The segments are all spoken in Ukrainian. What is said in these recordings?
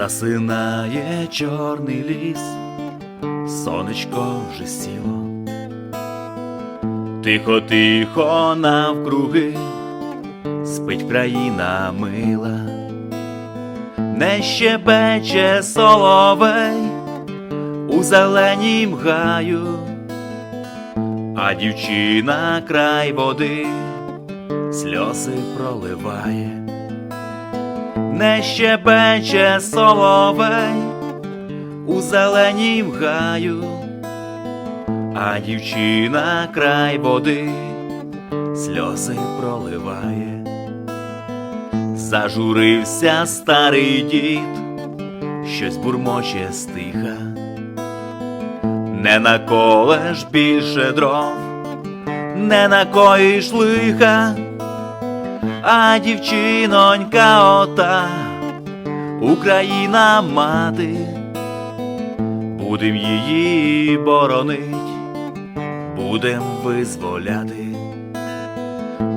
Засинає чорний ліс, сонечко вже сіло. Тихо, тихо навкруги, спить країна мила, не щебече соловей. У зеленім гаю, а дівчина край води. Сльози проливає не щебече соловей у зеленім гаю, а дівчина край води сльози проливає. Зажурився старий дід, щось бурмоче стиха, не наколеш більше дров, не накоїш лиха а дівчинонька ота, Україна мати, будем її боронить, будем визволяти,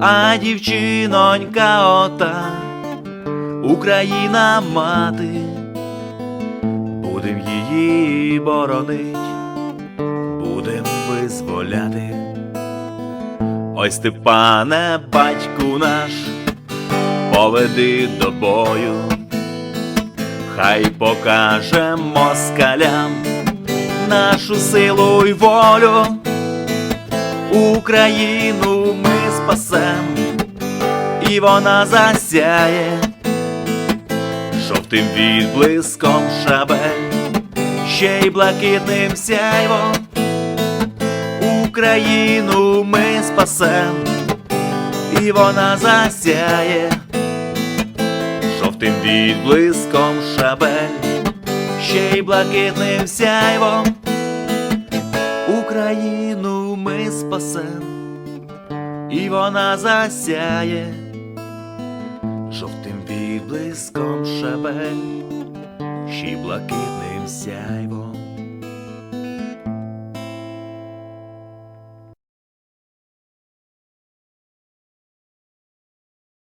а дівчинонька ота, Україна мати, будем її боронить, будем визволяти. Ой, Степане, батьку наш, поведи до бою, хай покаже москалям нашу силу й волю, Україну ми спасем, і вона засяє, жовтим відблиском шабель, ще й блакитним сяйвом. Україну ми спасем, і вона засяє жовтим відблиском шабель, ще й блакитним сяйвом. Україну ми спасем, і вона засяє жовтим відблиском шабель, ще й блакитним сяйвом.